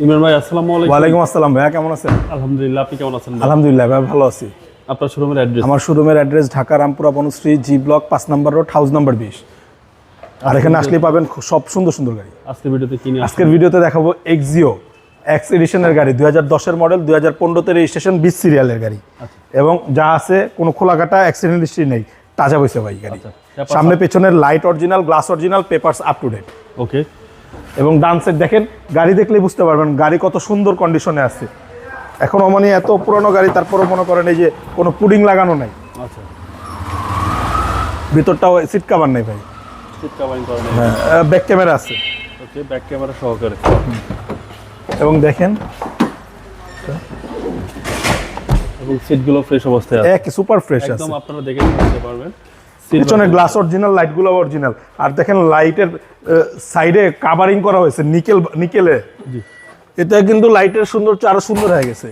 ইমরান ভাই আসসালামু আলাইকুম। ওয়ালাইকুম আসসালাম ভাইয়া কেমন আছেন? আলহামদুলিল্লাহ আপনি কেমন আছেন আলহামদুলিল্লাহ ভাই ভালো আছি। আপনার শোরুমের অ্যাড্রেস আমার শোরুমের address Dhaka Rampura Banasree G block পাঁচ নম্বর রোড হাউস নাম্বার বিশ। আর এখানে আসলেই পাবেন খুব- সব সুন্দর সুন্দর গাড়ি। আজকে ভিডিওতে কিনে আজকের ভিডিওতে দেখাবো এক্সিও এক্স এডিশনের গাড়ি দুই হাজার দশের মডেল দুই হাজার পনেরোতে রেজিস্ট্রেশন বিশ সিরিয়ালের গাড়ি। এবং যা আছে কোনো খোলাকাটা অ্যাক্সিডেন্ট হিস্ট্রি নেই। তাজা বইছে ভাই গাড়ি। আচ্ছা, সামনে পেছনের light original glass original papers up to date okay এবং ডান সাইড দেখেন গাড়ি দেখলেই বুঝতে পারবেন গাড়ি কত সুন্দর কন্ডিশনে আছে। এখনও মানে এত পুরনো গাড়ি তারপরে মনে করেন এই যে কোনো পুডিং লাগানো নাই। আচ্ছা। ভিতরটাও সিট কাভার নেই ভাই। সিট কাভারিং করা নেই। ব্যাক ক্যামেরা আছে। ওকে ব্যাক ক্যামেরা সহকারে। এবং দেখেন এবং সিটগুলো ফ্রেশ অবস্থায় আছে। এক সুপার ফ্রেশ আছে। একদম আপনারা দেখে নিতে পারবেন। পিছনে গ্লাস অরিজিনাল লাইটগুলো অরিজিনাল আর দেখেন লাইটের সাইডে কাভারিং করা হয়েছে নিকেল নিকেলে জি। এটা কিন্তু লাইটের সুন্দর আরও সুন্দর হয়ে গেছে।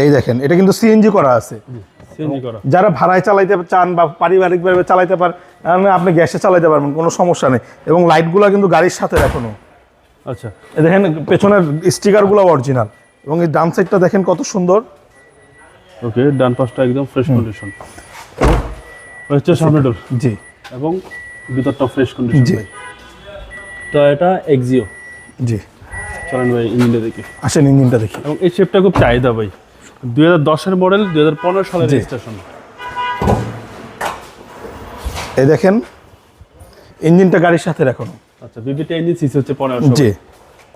এই দেখেন এটা কিন্তু সিএনজি করা আছে। সিএনজি করা। যারা ভাড়ায় চালাইতে চান বা পারিবারিকভাবে চালাইতে পারেন আপনি গ্যাসে চালাইতে পারবেন কোনো সমস্যা নেই। এবং লাইটগুলো কিন্তু গাড়ির সাথে এখনও। আচ্ছা। দেখেন পেছনের স্টিকারগুলো অরিজিনাল এবং এই ডান সাইডটা দেখেন কত সুন্দর। ওকে ডান পাশটা একদম ফ্রেশ কন্ডিশন হচ্ছে সামনে ডোর জি। এবং ভিতরটা ফ্রেশ কন্ডিশন জি। এটা এক্সিও জি। চলেন ভাই ইঞ্জিনটা দেখি। আসেন ইঞ্জিনটা দেখি। এবং এই শেপটা খুব চাহিদা ভাই। দুই হাজার দশের মডেল দুই হাজার পনেরো সালের। রেজিস্ট্রেশন এই দেখেন ইঞ্জিনটা গাড়ির সাথে এখনও আচ্ছা বিবিটা ইঞ্জিন সিসি হচ্ছে পনেরো জি।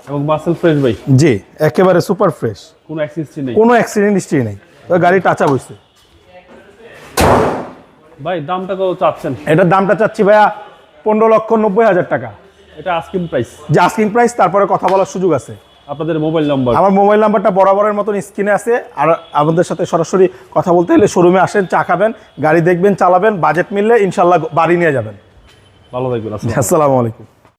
এবং মাসেল ফ্রেশ ভাই। জি একেবারে সুপার ফ্রেশ কোনো অ্যাক্সিস্টি নেই। কোনো অ্যাক্সিডেন্ট হিস্ট্রি নেই। গাড়ি টাচা বসছে ভাই দামটা কত চাচ্ছেন? এটার দামটা চাচ্ছি ভাইয়া পনেরো লক্ষ নব্বই হাজার টাকা। এটা আস্কিং প্রাইস যে আস্কিং প্রাইস তারপরে কথা বলার সুযোগ আছে। আপনাদের মোবাইল নাম্বার আমার মোবাইল নাম্বারটা বরাবরের মতন স্ক্রিনে আছে। আর আমাদের সাথে সরাসরি কথা বলতে হলে শোরুমে আসেন চা খাবেন গাড়ি দেখবেন চালাবেন বাজেট মিললে ইনশাল্লাহ বাড়ি নিয়ে যাবেন। ভালো থাকবেন আসসালাম আসসালামু আলাইকুম।